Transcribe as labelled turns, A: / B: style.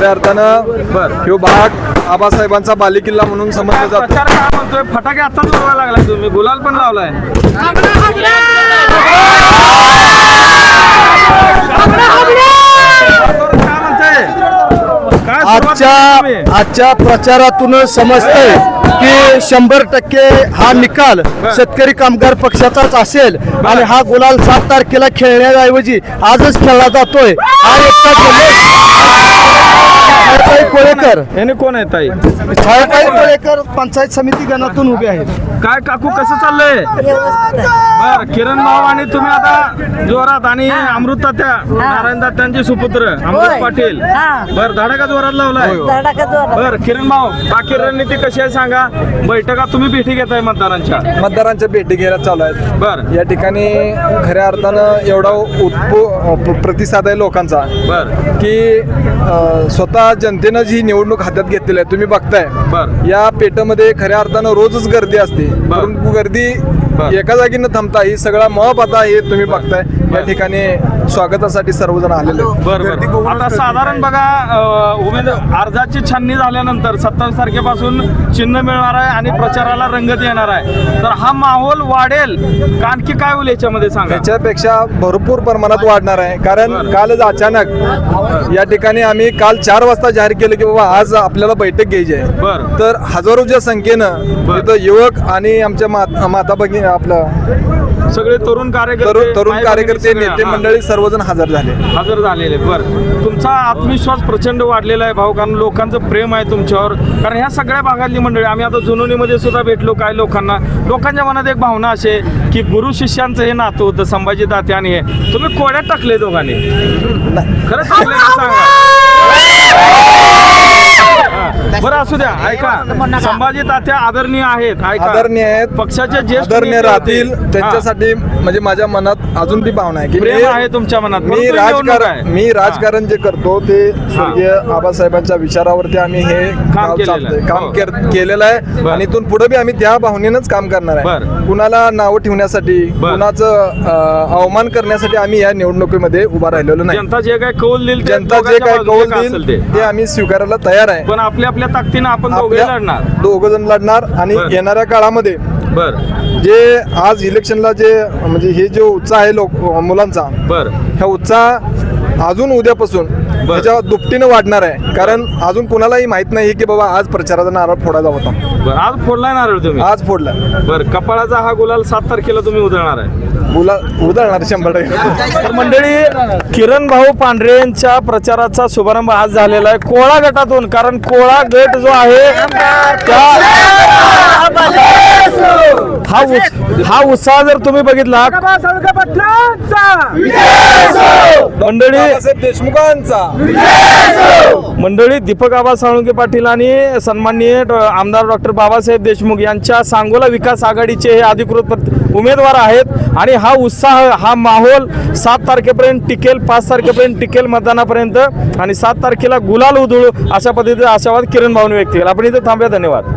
A: खऱ्या अर्थानं ह्यो भाग आबासाहेबांचा बालेकिल्ला म्हणून समजला जातो.
B: प्रचार काय म्हणतोय? फटाके आताच लावायला लागलाय तुम्ही. गुलाल पण लावलाय.
C: आजच्या? आजच्या प्रचारातूनच समजतंय की शंभर टक्के हा निकाल शेतकरी कामगार पक्षाचाच असेल आणि हा गुलाल सात तारखेला खेळण्याऐवजी आजच खेळला जातोय. हा एकटा छायाताई कोळेकर.
B: याने कोण आहे ताई?
C: छायाताई कोळेकर पंचायत समिती गणातून उभे आहेत.
B: काय काकू कसं चाललंय? बर किरण भाऊ आणि तुम्ही आता जोरात आणि अमृता त्या नारायण त्यांचे सुपुत्र अमृत. पाटील.
D: हा.
B: बर धाडा का जोरात लावलाय.
D: धडाका जोरात.
B: बर किरण भाऊ बाकी रणनीती कशी आहे सांगा. बैठका तुम्ही भेटी घेताय मतदारांच्या.
A: मतदारांच्या भेटी घ्यायला चालू आहेत.
B: बर.
A: या ठिकाणी खऱ्या अर्थानं एवढा उत्पो प्रतिसाद आहे लोकांचा
B: बर.
A: की स्वतः जनतेनं जी निवडणूक हातात घेतलेली आहे तुम्ही बघताय. या पेटामध्ये खऱ्या अर्थानं रोजच गर्दी असते. परंतु गर्दी. एका जागी न थांबता ही सगळा महप आता हे तुम्ही बघताय. या ठिकाणी स्वागतासाठी सर्वजण आलेले आहेत.
B: बर बर. आता साधारण बघा अं, उमेद अर्जाची छाननी झाल्यानंतर सत्तावीस तारखेपासून चिन्ह मिळणार आहे आणि प्रचाराला रंगत येणार आहे. तर हा माहोल वाढेल. का आणखी काय होईल याच्यामध्ये सांगा?
A: त्याच्यापेक्षा भरपूर प्रमाणात वाढणार आहे. कारण. कालच अचानक या ठिकाणी आम्ही काल चार वाजता जाहीर केलं की बाबा आज आपल्याला बैठक घ्यायची आहे.
B: बर.
A: तर हजारोच्या संख्येनं
B: बरं.
A: तिथं युवक आणि आमच्या मात- माता भगिनी आपलं
B: सगळे तरुण कार्यकर्ते
A: तरुण कार्यकर्ते नेते. मंडळी सर्वजण हजर झाले.
B: हजर झालेले बर. तुमचा आत्मविश्वास प्रचंड वाढलेला आहे भाऊ कारण लोकांचं प्रेम आहे तुमच्यावर. कारण ह्या सगळ्या भागातली मंडळी आम्ही आता जुनोनीमध्ये सुद्धा भेटलो काय लोकांना. लोकांच्या मनात एक भावना अशी आहे की गुरु शिष्यांचं हे नातं होतं संभाजी तात्या आणि हे. तुम्ही कोड्यात टाकले दोघांनी. खरंच टाकले सांगा. बरं असू द्या ऐका संभाजी तात्या आदरणीय आहेत ऐका
A: आदरणीय आहेत
B: पक्षाचे ज्येष्ठ
A: आदरणीय
B: नेते.
A: राहतील त्यांच्यासाठी म्हणजे माझ्या मनात अजून ती भावना आहे की
B: प्रेम
A: मी-
B: आहे तुमच्या मनात
A: मी
B: निवडणूक
A: राजकारण
B: आहे.
A: मी राजकारण जे करतो ते स्वर्गीय आबासाहेबांच्या विचारावरती आम्ही हे
B: केलेलं
A: चालतंय. काम
B: हो.
A: केर- केलेलं आहे
B: बरं.
A: आणि इथून पुढे बी आम्ही त्या भावनेनंच काम करणार
B: बरं.
A: आहे कुणाला नावं ठेवण्यासाठी
B: बरं.
A: कुणाचं अं, अवमान करण्यासाठी आम्ही या निवडणुकीमध्ये उभा राहिलेलो नाही
B: जनता जे काय कौल देईल ते
A: जनता जे
B: दोघांच्या
A: काय
B: बाजूने
A: कौल
B: का असेल
A: देईल ते आम्ही स्वीकारायला तयार आहे
B: पण आपल्या आपल्या ताकदीनं आपण दोघे लढणार.
A: दोघ जण लढणार आणि
B: बरं.
A: येणाऱ्या काळामध्ये
B: बर.
A: जे आज इलेक्शनला जे म्हणजे हे जो उत्साह आहे लोक मुलांचा
B: बर.
A: ह्या उत्साह अजून उद्यापासून त्याच्या दुपटीनं वाढणार आहे. कारण अजून कुणालाही माहीत नाही की बाबा आज प्रचाराचा नारळ फोडायचा होता.
B: बर आज फोडलाय नारळ तुम्ही?
A: आज फोडला.
B: बर कपाळाचा हा गुलाल सात तारखेला तुम्ही उधळणार आहे.
A: उला उधळणार शंभर टक्के.
B: तर मंडळी किरण भाऊ पांढरे यांच्या प्रचाराचा शुभारंभ आज झालेला आहे. कोळा गटातून कारण कोळा गट जो आहे त्या हा उस- हा उत्साह जर तुम्ही बघितला मंडळी
A: बाबासाहेब देशमुखांचा.
B: मंडळी दीपक आबा साळुंके पाटील आणि सन्माननीय डॉ- आमदार डॉक्टर बाबासाहेब देशमुख यांच्या सांगोला विकास आघाडीचे हे अधिकृत उमेदवार आहेत. आणि हा उत्साह हा माहोल सात तारखेपर्यंत टिकेल पाच तारखेपर्यंत टिकेल मतदानापर्यंत. आणि सात तारखेला गुलाल उधळू अशा पद्धतीचा आशावाद किरण भाऊने व्यक्त केला. आपण इथे थांबूया. धन्यवाद.